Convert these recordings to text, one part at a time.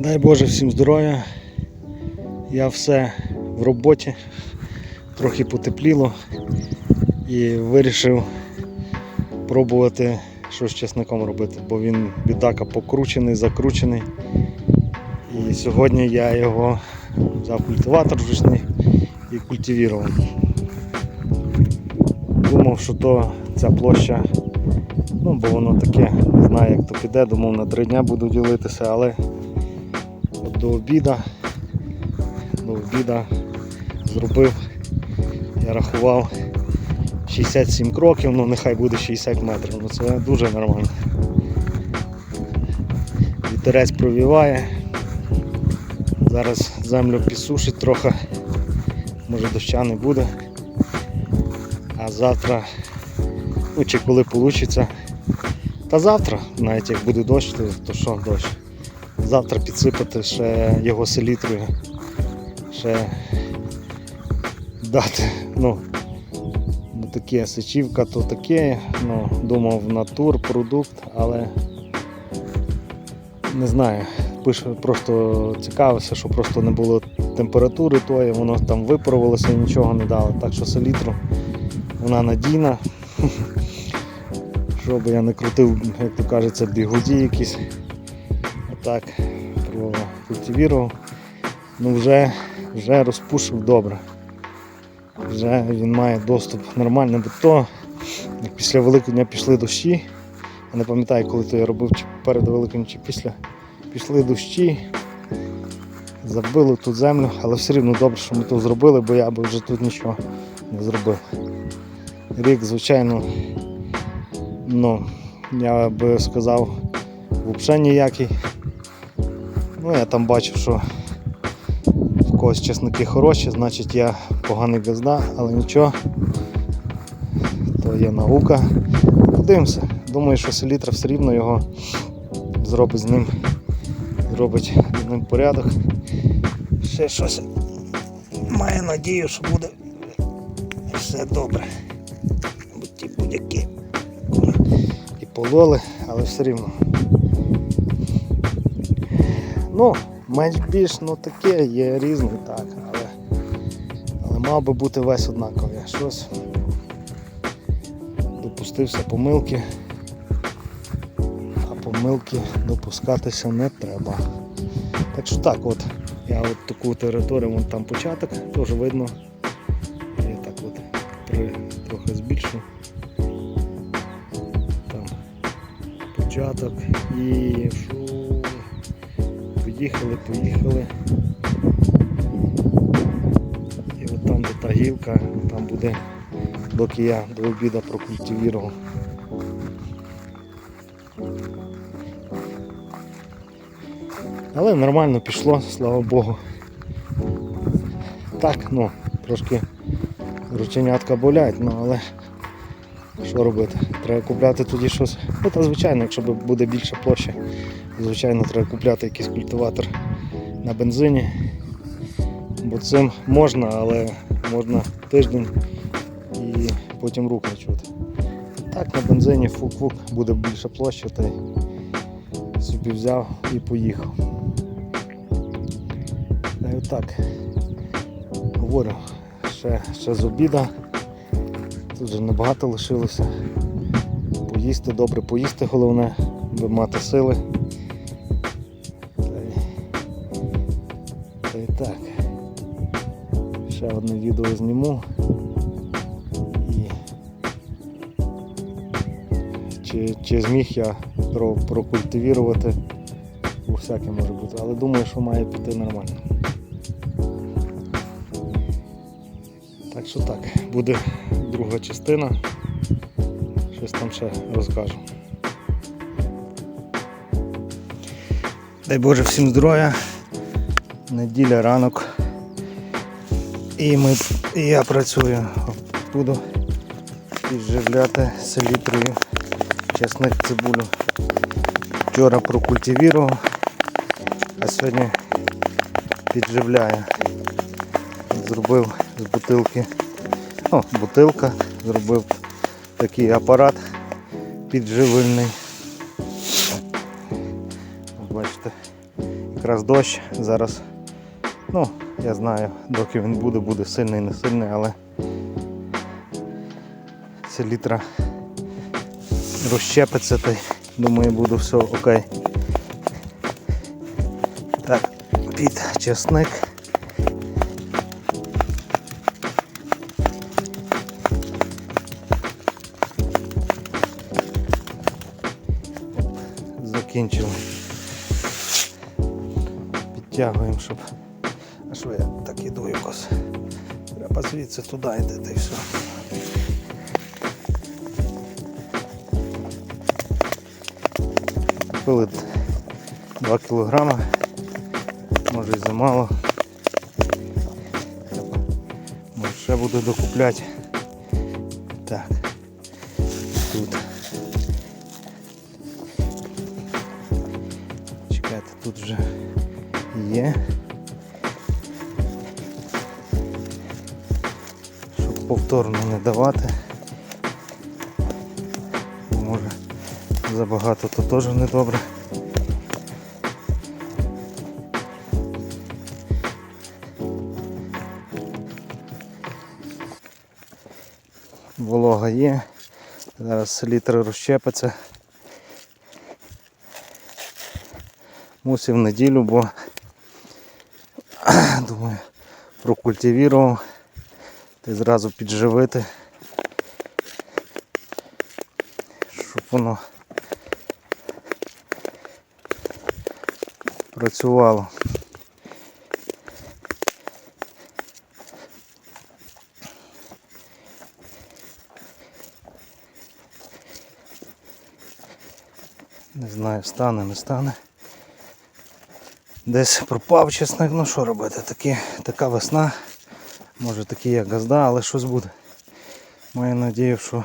Дай Боже всім здоров'я. Я все в роботі, трохи потепліло і вирішив пробувати щось з чесником робити, бо він бідака покручений, закручений. І сьогодні я його взяв культиватор ручний і культивував. Думав, що то ця площа, ну бо воно таке, не знаю як то піде, думав на три дня буду ділитися, але до обіда, до обіда зробив, я рахував 67 кроків, ну нехай буде 60 метрів, ну це дуже нормально. Вітерець провіває. Зараз землю підсушить трохи, може доща не буде. А завтра, ну чи коли вийде, та завтра, навіть як буде дощ, то, що дощ. Завтра підсипати ще його селітрою, ще дати, ну, ну таке сечівка, то таке, ну, думав натур, продукт, але не знаю, пише, просто цікавився, що просто не було температури тої, воно там випарувалося і нічого не дало. Так що селітру вона надійна. Щоб я не крутив, як то кажеться, бігуді якісь. Отак прокультивував. Ну вже, вже розпушив добре. Вже він має доступ нормальний до того. Як після Великодня пішли дощі. Я не пам'ятаю, коли то я робив, чи перед Великим, чи після. Пішли дощі, забили тут землю, але все рівно добре, що ми тут зробили, бо я би вже тут нічого не зробив. Рік, звичайно, ну, я би сказав, взагалі ніякий. Ну, я там бачив, що в когось чесники хороші, значить я поганий газда, але нічого. То є наука. Подивимося. Думаю, що селітра все рівно його зробить з ним, зробить з ним порядок. Ще щось має надію, що буде все добре. Будь-які і пололи, але все рівно. Ну, менш більш ну таке, є різний, так, але, але мав би бути весь однаковий. Щось допустився помилки, а помилки допускатися не треба. Так що так от, я от таку територію, вон там початок, теж видно. Я так от при, трохи збільшу. Там початок і шу. Поїхали, поїхали. І от там де та гілка, там буде, доки я до обіду прокультивував. Але нормально пішло, слава Богу. Так, ну, трошки рученятка болять, ну але що робити? Треба купляти тоді щось. Ну та звичайно, якщо буде більша площа, звичайно, треба купляти якийсь культиватор на бензині. Бо цим можна, але можна тиждень і потім рук не чути. Так, на бензині фук-фук буде більша площа, та й собі взяв і поїхав. Та й отак. Говорю, ще, ще з обіда. Тут вже небагато лишилося. Поїсти, добре поїсти головне, аби мати сили. Й так. Ще одне відео зніму. І чи, чи зміг я про, прокультивувати, бо всяке може бути, але думаю, що має піти нормально. Так що так, буде друга частина. Щось там ще розкажу. Дай Боже всім здоров'я. Неділя ранок. І ми, і я працюю. Буду підживляти селітрою чесник цибулю. Вчора прокультивував, а сьогодні підживляю. Зробив з бутилки. О, бутилка, зробив такий апарат підживильний. Бачите, якраз дощ. Зараз, ну, я знаю, доки він буде, буде сильний, не сильний, але це літра розщепиться, й думаю, буде все окей. Так, під чесник. Закінчили. Підтягуємо, щоб. Що я так іду якось? Треба звідси туди йти та й все. Купили 2 кілограма, може і замало. Може ще буду докупляти. Так. Тут. Чекайте, тут вже є. Повторно не давати. Може забагато то теж не добре. Волога є. Зараз літр розщепиться. Мусив неділю, бо думаю, прокультивірував, й зразу підживити, щоб воно працювало. Не знаю, стане, не стане. Десь пропав чесник, ну що робити? Такі, така весна. Може такі як газда, але щось буде. Маю надію, що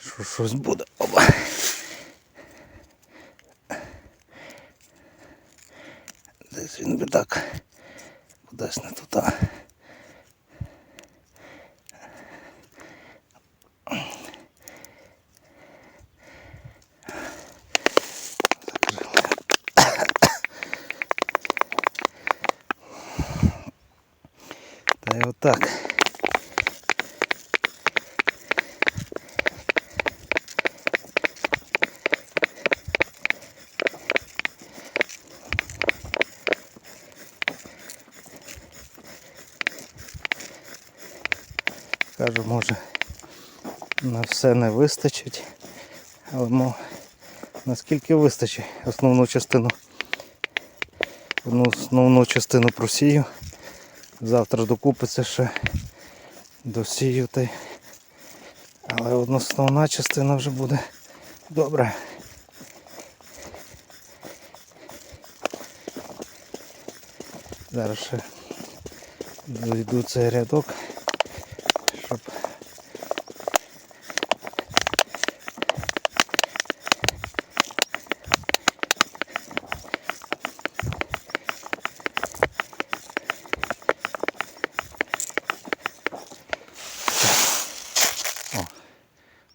що щось буде. Оба. Десь він би так кудись не туди. Та й отак. Кажу, може на все не вистачить, але мо, наскільки вистачить основну частину. Одну основну частину просію. Завтра докупиться ще досію. Але одна основна частина вже буде добре. Зараз ще дойду цей рядок,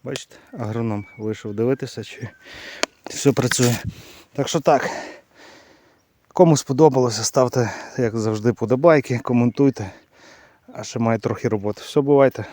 Бачите, агроном вийшов дивитися, чи все працює. Так що так. Кому сподобалося, ставте, як завжди, подобайки, коментуйте. А ще має трохи роботи. Все, бувайте.